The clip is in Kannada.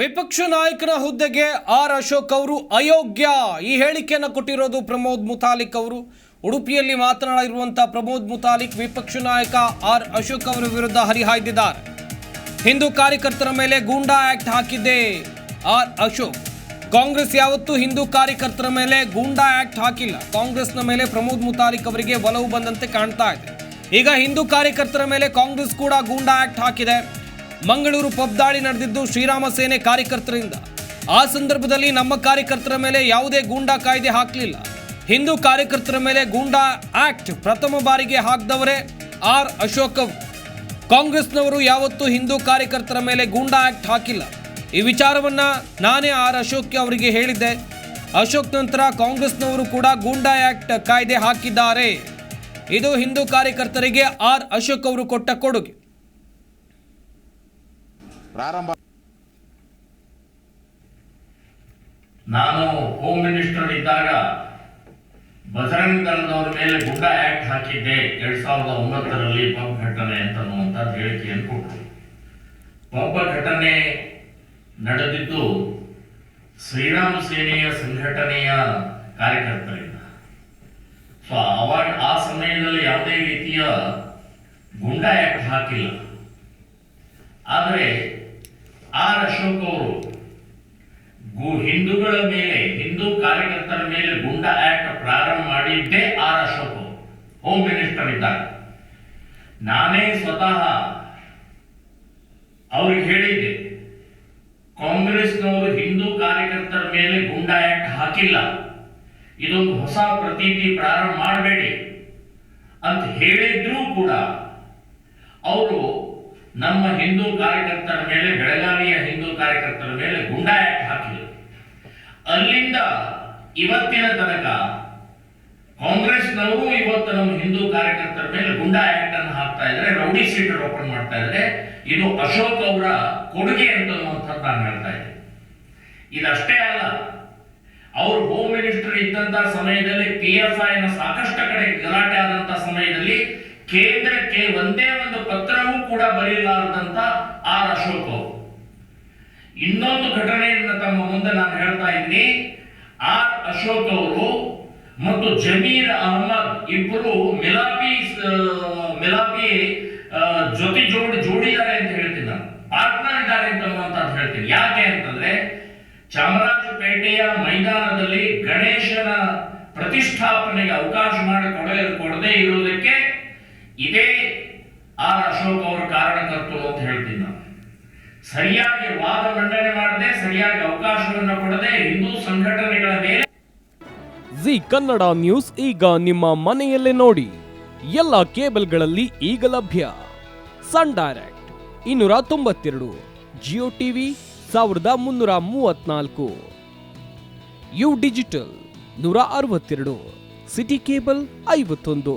ವಿಪಕ್ಷ ನಾಯಕನ ಹುದ್ದೆಗೆ ಆರ್ ಅಶೋಕ್ ಅವರು ಅಯೋಗ್ಯ. ಈ ಹೇಳಿಕೆಯನ್ನು ಕೊಟ್ಟಿರೋದು ಪ್ರಮೋದ್ ಮುತಾಲಿಕ್ ಅವರು. ಉಡುಪಿಯಲ್ಲಿ ಮಾತನಾಡಿರುವಂತಹ ಪ್ರಮೋದ್ ಮುತಾಲಿಕ್ ವಿಪಕ್ಷ ನಾಯಕ ಆರ್ ಅಶೋಕ್ ಅವರ ವಿರುದ್ಧ ಹರಿಹಾಯ್ದಿದ್ದಾರೆ. ಹಿಂದೂ ಕಾರ್ಯಕರ್ತರ ಮೇಲೆ ಗೂಂಡಾ ಆಕ್ಟ್ ಹಾಕಿದ್ದೆ ಆರ್ ಅಶೋಕ್. ಕಾಂಗ್ರೆಸ್ ಯಾವತ್ತೂ ಹಿಂದೂ ಕಾರ್ಯಕರ್ತರ ಮೇಲೆ ಗೂಂಡಾ ಆಕ್ಟ್ ಹಾಕಿಲ್ಲ. ಕಾಂಗ್ರೆಸ್ನ ಮೇಲೆ ಪ್ರಮೋದ್ ಮುತಾಲಿಕ್ ಅವರಿಗೆ ಒಲವು ಬಂದಂತೆ ಕಾಣ್ತಾ ಇದೆ. ಈಗ ಹಿಂದೂ ಕಾರ್ಯಕರ್ತರ ಮೇಲೆ ಕಾಂಗ್ರೆಸ್ ಕೂಡ ಗೂಂಡಾ ಆಕ್ಟ್ ಹಾಕಿದೆ. ಮಂಗಳೂರು ಪಬ್ ದಾಳಿ ನಡೆದಿದ್ದು ಶ್ರೀರಾಮ ಸೇನೆ ಕಾರ್ಯಕರ್ತರಿಂದ. ಆ ಸಂದರ್ಭದಲ್ಲಿ ನಮ್ಮ ಕಾರ್ಯಕರ್ತರ ಮೇಲೆ ಯಾವುದೇ ಗೂಂಡಾ ಕಾಯ್ದೆ ಹಾಕಲಿಲ್ಲ. ಹಿಂದೂ ಕಾರ್ಯಕರ್ತರ ಮೇಲೆ ಗೂಂಡಾ ಆಕ್ಟ್ ಪ್ರಥಮ ಬಾರಿಗೆ ಹಾಕಿದವರೇ ಆರ್ ಅಶೋಕ್ ಕಾಂಗ್ರೆಸ್ನವರು ಯಾವತ್ತೂ ಹಿಂದೂ ಕಾರ್ಯಕರ್ತರ ಮೇಲೆ ಗೂಂಡಾ ಆಕ್ಟ್ ಹಾಕಿಲ್ಲ. ಈ ವಿಚಾರವನ್ನ ನಾನೇ ಆರ್ ಅಶೋಕ್ ಅವರಿಗೆ ಹೇಳಿದ್ದೆ. ಅಶೋಕ್ ನಂತರ ಕಾಂಗ್ರೆಸ್ನವರು ಕೂಡ ಗೂಂಡಾ ಆಕ್ಟ್ ಕಾಯ್ದೆ ಹಾಕಿದ್ದಾರೆ. ಇದು ಹಿಂದೂ ಕಾರ್ಯಕರ್ತರಿಗೆ ಆರ್ ಅಶೋಕ್ ಅವರು ಕೊಟ್ಟ ಕೊಡುಗೆ. ಪ್ರಾರಂಭ ನಾನು ಹೋಮ್ ಮಿನಿಸ್ಟರ್ ಇದ್ದಾಗ ಬಜರಂಗ್ ದಳದವ್ರ ಮೇಲೆ ಗುಡ್ಡ ಆಕ್ಟ್ ಹಾಕಿದ್ದೆ. ಎರಡ್ ಸಾವಿರದ ಒಂಬತ್ತರಲ್ಲಿ ಪಬ್ ಘಟನೆ ಅಂತನ್ನುವಂಥದ್ದು ಹೇಳಿಕೆಯನ್ನು ಕೊಟ್ಟರು. ಪಬ್ ಘಟನೆ ನಡೆದಿದ್ದು ಶ್ರೀರಾಮ ಸೇನೆಯ ಸಂಘಟನೆಯ ಕಾರ್ಯಕರ್ತರಿಂದ. ಸೊ ಅವಾಗ ಆ ಸಮಯದಲ್ಲಿ ಯಾವುದೇ ರೀತಿಯ ಗುಂಡಾ ಆಕ್ಟ್ ಹಾಕಿಲ್ಲ. ಆದರೆ ಆರ್ ಅಶೋಕ್ ಅವರು ಹಿಂದೂಗಳ ಮೇಲೆ, ಹಿಂದೂ ಕಾರ್ಯಕರ್ತರ ಮೇಲೆ ಗುಂಡಾ ಆಕ್ಟ್ ಪ್ರಾರಂಭ ಮಾಡಿದ್ದೇ ಆರ್ ಅಶೋಕ್ ಅವರು ಹೋಮ್ ಮಿನಿಸ್ಟರ್ ಇದ್ದಾರೆ. ನಾನೇ ಸ್ವತಃ ಅವ್ರಿಗೆ ಹೇಳಿದ್ದೆ. ಕಾಂಗ್ರೆಸ್ನವರು ಹಿಂದೂ ಕಾರ್ಯಕರ್ತರ ಮೇಲೆ ಗುಂಡ ಆಕ್ಟ್ ಹಾಕಿಲ್ಲ. ಇದೊಂದು ಹೊಸ ಪ್ರತೀತಿ ಪ್ರಾರಂಭ ಮಾಡಬೇಡಿ ಅಂತ ಹೇಳಿದ್ರೂ ಕೂಡ, ಅವರು ನಮ್ಮ ಹಿಂದೂ ಕಾರ್ಯಕರ್ತರ ಮೇಲೆ, ಬೆಳಗಾವಿಯ ಹಿಂದೂ ಕಾರ್ಯಕರ್ತರ ಮೇಲೆ ಗುಂಡಾ ಆಕ್ಟ್ ಹಾಕಿದರು. ಅಲ್ಲಿಂದ ಇವತ್ತಿನ ತನಕ ಕಾಂಗ್ರೆಸ್ನವರು ಇವತ್ತು ನಮ್ಮ ಹಿಂದೂ ಕಾರ್ಯಕರ್ತರ ಮೇಲೆ ಗುಂಡಾ ಆಕ್ಟ್ ಅನ್ನು ಹಾಕ್ತಾ ಇದ್ದಾರೆ, ರೌಡಿ ಸೀಟ್ ಓಪನ್ ಮಾಡ್ತಾ ಇದ್ದಾರೆ. ಇದು ಅಶೋಕ್ ಅವರ ಕೊಡುಗೆ ಅಂತನ್ನುವಂಥದ್ದು ನಾನು ಹೇಳ್ತಾ ಇದ್ದೀನಿ. ಇದಷ್ಟೇ ಅಲ್ಲ, ಅವರು ಹೋಮ್ ಮಿನಿಸ್ಟರ್ ಇದ್ದಂತ ಸಮಯದಲ್ಲಿ ಪಿ ಎಫ್ ಐನ ಸಾಕಷ್ಟು ಕಡೆ ಗಲಾಟೆ ಆದಂತ ಸಮಯದಲ್ಲಿ ಕೇಂದ್ರಕ್ಕೆ ಒಂದೇ ಒಂದು ಪತ್ರವೂ ಕೂಡ ಬರೆಯಲಾರದಂತ ಆರ್ ಅಶೋಕ್ ಅವರು. ಇನ್ನೊಂದು ಘಟನೆಯನ್ನು ತಮ್ಮ ಮುಂದೆ ನಾನು ಹೇಳ್ತಾ ಇದ್ದೀನಿ. ಆರ್ ಅಶೋಕ್ ಅವರು ಮತ್ತು ಜಮೀರ್ ಅಹಮದ್ ಇಬ್ಬರು ಮಿಲಾಪಿ ಮಿಲಾಪಿ ಜೊತೆ ಜೋಡಿ ಜೋಡಿದ್ದಾರೆ ಅಂತ ಹೇಳ್ತೀನಿ ನಾನು. ಪಾರ್ಟ್ನರ್ ಇದ್ದಾರೆ ಅಂತ ಹೇಳ್ತೀನಿ. ಯಾಕೆ ಅಂತಂದ್ರೆ ಚಾಮರಾಜಪೇಟೆಯ ಮೈದಾನದಲ್ಲಿ ಗಣೇಶನ ಪ್ರತಿಷ್ಠಾಪನೆಗೆ ಅವಕಾಶ ಮಾಡಿ ಕೊಡದೇ ಕೊಡದೇ ಇರುವುದಕ್ಕೆ ಇದೇ ಆ ಅಶೋಕ್ ಅವರ ಕಾರಣಕರ್ತರು ಅಂತ ಹೇಳ್ತೀನಿ ನಾನು. ಸರಿಯಾಗಿ ವಾದ ಮಂಡನೆ ಮಾಡದೆ, ಸರಿಯಾಗಿ ಅವಕಾಶವನ್ನು ಕೊಡದೆ ಹಿಂದೂ ಸಂಘಟನೆಗಳ ಮೇಲೆ ಜಿ ಕನ್ನಡ ನ್ಯೂಸ್ ಈಗ ನಿಮ್ಮ ಮನೆಯಲ್ಲೇ ನೋಡಿ. ಎಲ್ಲ ಕೇಬಲ್ಗಳಲ್ಲಿ ಈಗ ಲಭ್ಯ. ಸನ್ ಡೈರೆಕ್ಟ್ ಇನ್ನೂರ ತೊಂಬತ್ತೆರಡು, ಜಿಯೋ ಟಿವಿ ಸಾವಿರದ ಮುನ್ನೂರ ಮೂವತ್ನಾಲ್ಕು ಯು ಡಿಜಿಟಲ್ ನೂರ ಅರವತ್ತೆರಡು, ಸಿಟಿ ಕೇಬಲ್ ಐವತ್ತೊಂದು.